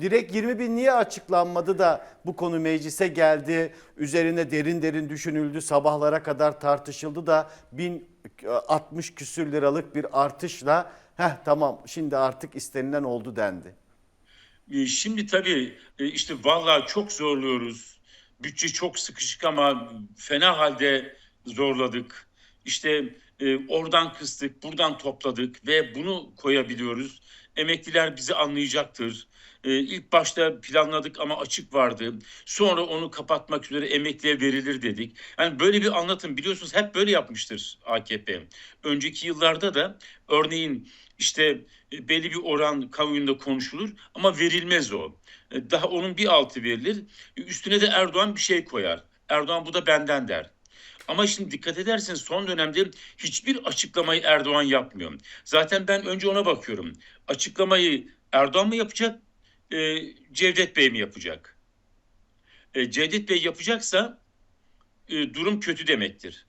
Direkt 20 bin niye açıklanmadı da bu konu meclise geldi, üzerine derin derin düşünüldü, sabahlara kadar tartışıldı da 1060 küsür liralık bir artışla heh tamam şimdi artık istenilen oldu dendi. E, Şimdi tabii e, işte vallahi çok zorluyoruz. Bütçe çok sıkışık ama fena halde zorladık. İşte e, oradan kıstık, buradan topladık ve bunu koyabiliyoruz. Emekliler bizi anlayacaktır. E, ilk başta planladık ama açık vardı. Sonra onu kapatmak üzere emekliye verilir dedik. Yani böyle bir anlatım biliyorsunuz hep böyle yapmıştır AKP. Önceki yıllarda da örneğin işte e, belli bir oran kamuoyunda konuşulur ama verilmez o. E, Daha onun bir altı verilir. E, Üstüne de Erdoğan bir şey koyar. Erdoğan bu da benden der. Ama şimdi dikkat ederseniz son dönemde hiçbir açıklamayı Erdoğan yapmıyor. Zaten ben önce ona bakıyorum. Açıklamayı Erdoğan mı yapacak, e, Cevdet Bey mi yapacak? E, Cevdet Bey yapacaksa e, durum kötü demektir.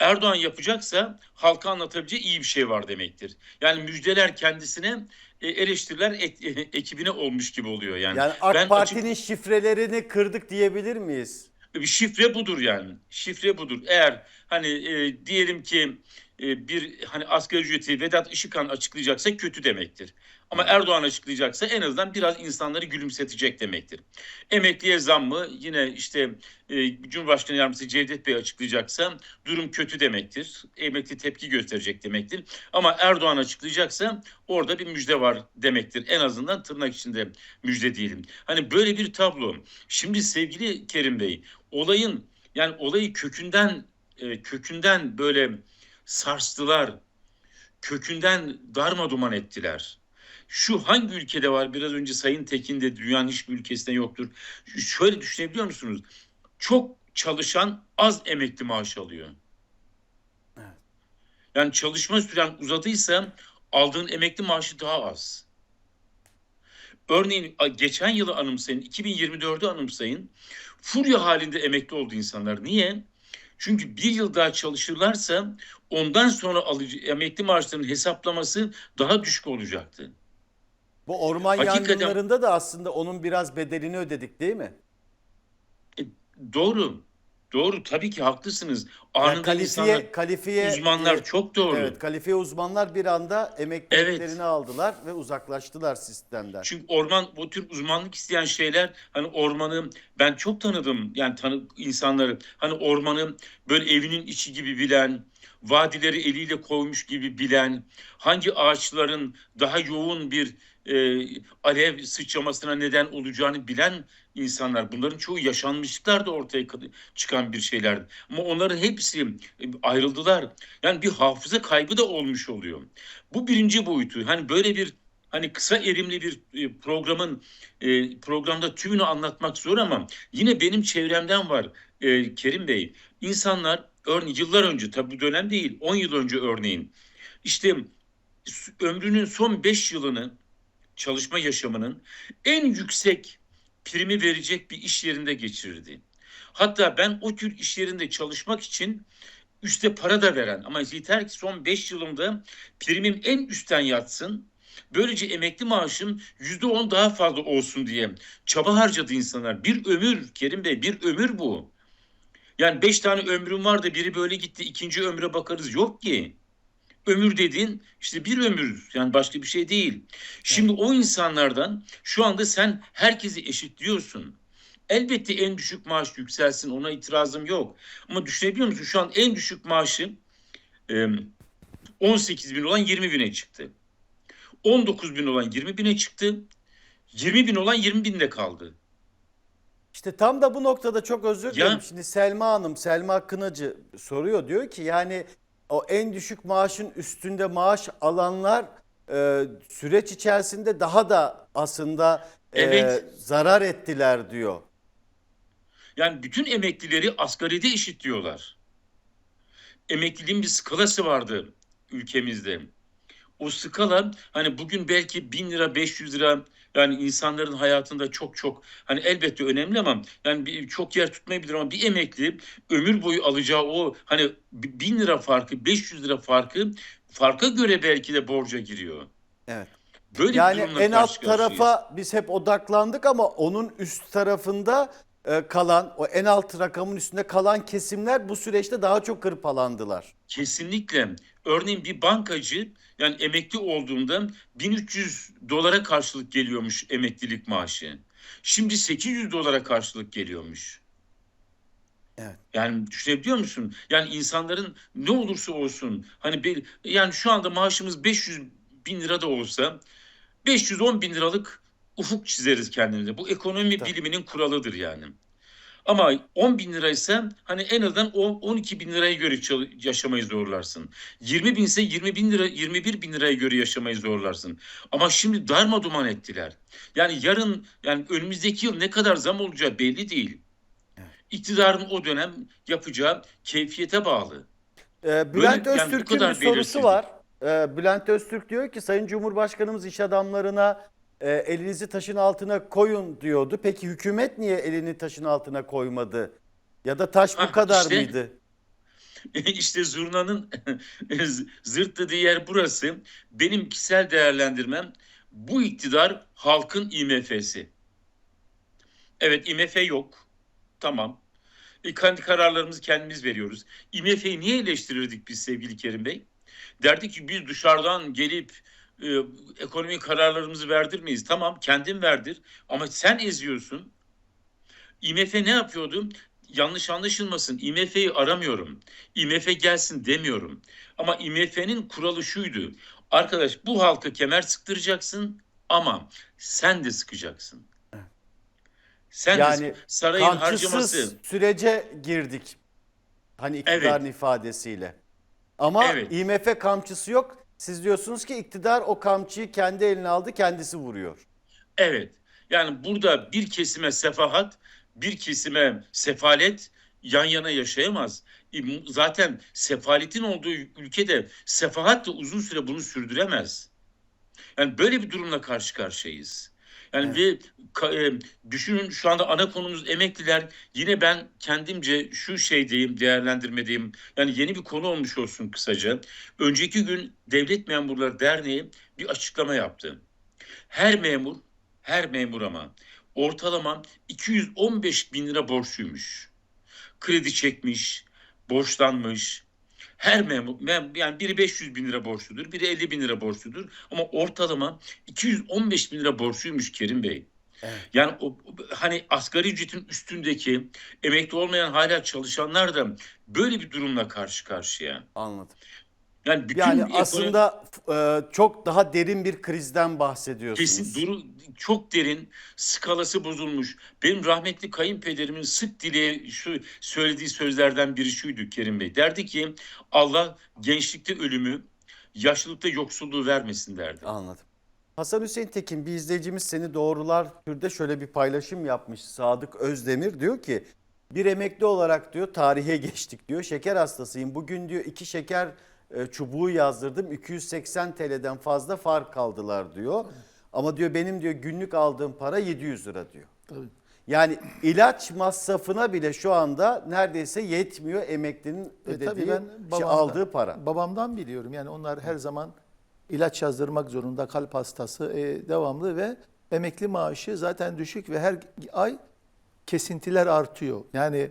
Erdoğan yapacaksa halka anlatabileceği iyi bir şey var demektir. Yani müjdeler kendisine e, eleştiriler et- e, ekibine olmuş gibi oluyor yani. Yani AK Ben Parti'nin açık- şifrelerini kırdık diyebilir miyiz? Şifre budur yani. Şifre budur. Eğer hani e, diyelim ki e, bir hani asgari ücreti Vedat Işıkhan açıklayacaksa kötü demektir. Ama Erdoğan açıklayacaksa en azından biraz insanları gülümsetecek demektir. Emekliye zam mı yine işte e, Cumhurbaşkanı Yardımcısı Cevdet Bey açıklayacaksa durum kötü demektir. Emekli tepki gösterecek demektir. Ama Erdoğan açıklayacaksa orada bir müjde var demektir. En azından tırnak içinde müjde diyelim. Hani böyle bir tablo. Şimdi sevgili Kerim Bey olayın yani olayı kökünden e, kökünden böyle sarstılar. Kökünden darma duman ettiler. Şu hangi ülkede var? Biraz önce Sayın Tekin de dünyanın hiçbir ülkesinde yoktur. Şöyle düşünebiliyor musunuz? Çok çalışan az emekli maaş alıyor. Evet. Yani çalışma süren uzadıysa aldığın emekli maaşı daha az. Örneğin geçen yılı anımsayın, 2024'ü anımsayın. Furya halinde emekli oldu insanlar. Niye? Çünkü bir yıl daha çalışırlarsa ondan sonra alıcı emekli maaşlarının hesaplaması daha düşük olacaktı. Bu orman Hakikaten- yangınlarında da aslında onun biraz bedelini ödedik değil mi? E, doğru. Doğru tabii ki haklısınız. Yani Anında kalifiye, insanlar, kalifiye uzmanlar e, çok doğru. Evet, kalifiye uzmanlar bir anda emekliliklerini Evet. aldılar ve uzaklaştılar sistemden. Çünkü orman bu tür uzmanlık isteyen şeyler hani ormanı ben çok tanıdım yani tanı insanları hani ormanı böyle evinin içi gibi bilen vadileri eliyle koymuş gibi bilen hangi ağaçların daha yoğun bir e, alev sıçramasına neden olacağını bilen insanlar. Bunların çoğu yaşanmışlıklar da ortaya çıkan bir şeyler. Ama onların hepsi e, ayrıldılar. Yani bir hafıza kaybı da olmuş oluyor. Bu birinci boyutu. Hani böyle bir hani kısa erimli bir e, programın e, programda tümünü anlatmak zor ama yine benim çevremden var Kerim Bey. İnsanlar örneğin yıllar önce tabii bu dönem değil 10 yıl önce örneğin işte ömrünün son 5 yılını çalışma yaşamının en yüksek primi verecek bir iş yerinde geçirirdi. Hatta ben o tür iş yerinde çalışmak için üste para da veren ama yeter ki son 5 yılımda primim en üstten yatsın. Böylece emekli maaşım yüzde on daha fazla olsun diye çaba harcadı insanlar. Bir ömür Kerim Bey bir ömür bu. Yani beş tane ömrüm var da biri böyle gitti ikinci ömre bakarız yok ki. Ömür dediğin işte bir ömür yani başka bir şey değil. Şimdi o insanlardan şu anda sen herkesi eşitliyorsun. Elbette en düşük maaş yükselsin ona itirazım yok. Ama düşünebiliyor musun şu an en düşük maaşı e, 18 bin olan 20 bine çıktı. 19 bin olan 20 bine çıktı. 20 bin olan 20 binde kaldı. İşte tam da bu noktada çok özür dilerim. Şimdi Selma Hanım, Selma Kınacı soruyor. Diyor ki yani o en düşük maaşın üstünde maaş alanlar e, süreç içerisinde daha da aslında e, Evet. zarar ettiler diyor. Yani bütün emeklileri asgaride eşitliyorlar. Emekliliğin bir skalası vardı ülkemizde. O skala hani bugün belki 1000 lira 500 lira yani insanların hayatında çok çok hani elbette önemli ama yani bir, çok yer tutmayabilir ama bir emekli ömür boyu alacağı o hani 1000 lira farkı 500 lira farkı farka göre belki de borca giriyor. Evet. Böyle bir Yani en alt tarafa biz hep odaklandık ama onun üst tarafında kalan o en alt rakamın üstünde kalan kesimler bu süreçte daha çok hırpalandılar. Kesinlikle. Örneğin bir bankacı yani emekli olduğunda 1300 dolara karşılık geliyormuş emeklilik maaşı. Şimdi 800 dolara karşılık geliyormuş. Evet. Yani düşünebiliyor musun? Yani insanların ne olursa olsun hani bir, yani şu anda maaşımız 500 bin lira da olsa 510 bin liralık ufuk çizeriz kendimize. Bu ekonomi Tabii. biliminin kuralıdır yani. Ama 10 bin liraysa hani en azından o 12 bin liraya göre yaşamayı zorlarsın. 20 binse 20 bin lira 21 bin liraya göre yaşamayı zorlarsın. Ama şimdi darma duman ettiler. Yani yarın yani önümüzdeki yıl ne kadar zam olacağı belli değil. İktidarın o dönem yapacağı keyfiyete bağlı. Ee, Bülent yani bu Öztürk'ün kadar bir sorusu var. Ee, Bülent Öztürk diyor ki Sayın Cumhurbaşkanımız iş adamlarına e, elinizi taşın altına koyun diyordu. Peki hükümet niye elini taşın altına koymadı? Ya da taş bu Hah, kadar işte. mıydı? işte zurnanın zırt dediği yer burası. Benim kişisel değerlendirmem bu iktidar halkın IMF'si. Evet IMF yok. Tamam. E, kendi kararlarımızı kendimiz veriyoruz. IMF'yi niye eleştirirdik biz sevgili Kerim Bey? Derdik ki biz dışarıdan gelip e, ekonomi kararlarımızı verdirmeyiz. Tamam kendin verdir ama sen eziyorsun. IMF ne yapıyordu? Yanlış anlaşılmasın. IMF'yi aramıyorum. IMF gelsin demiyorum. Ama IMF'nin kuralı şuydu. Arkadaş bu halka kemer sıktıracaksın ama sen de sıkacaksın. Sen de Yani sık- sarayın harcaması sürece girdik. Hani iktidarın ifadesiyle. Ama Evet. IMF kamçısı yok. Siz diyorsunuz ki iktidar o kamçıyı kendi eline aldı, kendisi vuruyor. Evet. Yani burada bir kesime sefahat, bir kesime sefalet yan yana yaşayamaz. E, Zaten sefaletin olduğu ülkede sefahat de uzun süre bunu sürdüremez. Yani böyle bir durumla karşı karşıyayız. Yani ve ka- e, düşünün şu anda ana konumuz emekliler. Yine ben kendimce şu şeydeyim, değerlendirmedeyim. Yani yeni bir konu olmuş olsun kısaca. Önceki gün Devlet Memurları Derneği bir açıklama yaptı. Her memur, her memur ama ortalama 215 bin lira borçluymuş. Kredi çekmiş, borçlanmış. Her memur, mem- yani biri 500 bin lira borçludur, biri 50 bin lira borçludur. Ama ortalama 215 bin lira borçluymuş Kerim Bey. Evet. Yani o, o- hani asgari ücretin üstündeki emekli olmayan hala çalışanlar da böyle bir durumla karşı karşıya. Anladım. Yani bütün Yani ekonomi- aslında e, çok daha derin bir krizden bahsediyorsunuz. Kesin duru çok derin, skalası bozulmuş. Benim rahmetli kayınpederimin sık dile şu söylediği sözlerden biri şuydu Kerim Bey. Derdi ki Allah gençlikte ölümü, yaşlılıkta yoksulluğu vermesin derdi. Anladım. Hasan Hüseyin Tekin bir izleyicimiz seni doğrular türde şöyle bir paylaşım yapmış. Sadık Özdemir diyor ki bir emekli olarak diyor tarihe geçtik diyor. Şeker hastasıyım. Bugün diyor iki şeker çubuğu yazdırdım. 280 TL'den fazla fark aldılar diyor. Ama diyor benim diyor günlük aldığım para 700 lira diyor. Tabii. Yani ilaç masrafına bile şu anda neredeyse yetmiyor emeklinin E, ödediği ben şey, babamdan, aldığı para. Babamdan biliyorum. Yani onlar her zaman ilaç yazdırmak zorunda kalp hastası e, devamlı ve emekli maaşı zaten düşük ve her ay kesintiler artıyor. Yani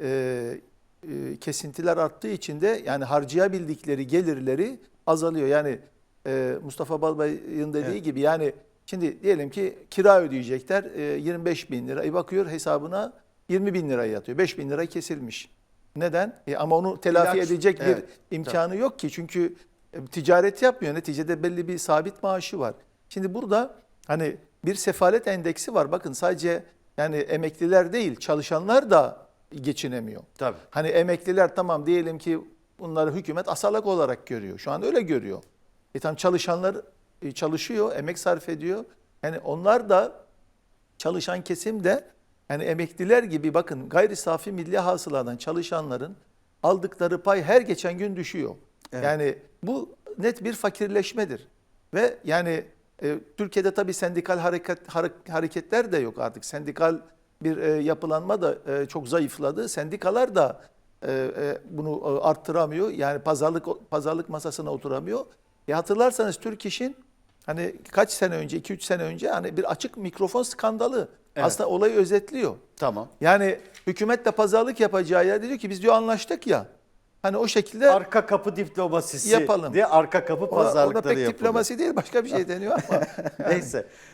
e, e, kesintiler arttığı için de yani harcayabildikleri gelirleri azalıyor. Yani e, Mustafa Balbay'ın dediği Evet. gibi yani şimdi diyelim ki kira ödeyecekler e, 25 bin lira. E, bakıyor hesabına 20 bin lira yatıyor. 5 bin lira kesilmiş. Neden? E, ama onu telafi İlaç, edecek evet, bir imkanı yok ki. Çünkü e, ticaret yapmıyor. Neticede belli bir sabit maaşı var. Şimdi burada hani bir sefalet endeksi var. Bakın sadece yani emekliler değil çalışanlar da geçinemiyor. Tabii. Hani emekliler tamam diyelim ki bunları hükümet asalak olarak görüyor. Şu an öyle görüyor. E tam çalışanlar e, çalışıyor, emek sarf ediyor. Yani onlar da çalışan kesim de yani emekliler gibi bakın gayri safi milli hasıladan çalışanların aldıkları pay her geçen gün düşüyor. Evet. Yani bu net bir fakirleşmedir. Ve yani e, Türkiye'de tabii sendikal hareket hare- hareketler de yok artık. Sendikal bir e, yapılanma da e, çok zayıfladı. Sendikalar da e, e, bunu arttıramıyor. Yani pazarlık pazarlık masasına oturamıyor. E hatırlarsanız Türk İş'in Hani kaç sene önce, 2-3 sene önce hani bir açık mikrofon skandalı. Evet. Aslında olayı özetliyor. Tamam. Yani hükümetle pazarlık yapacağı yerde diyor ki biz diyor anlaştık ya. Hani o şekilde Arka kapı diplomasisi Yapalım. diye arka kapı ona, ona pazarlıkları pek yapılıyor. diplomasi değil başka bir şey deniyor ama. Neyse.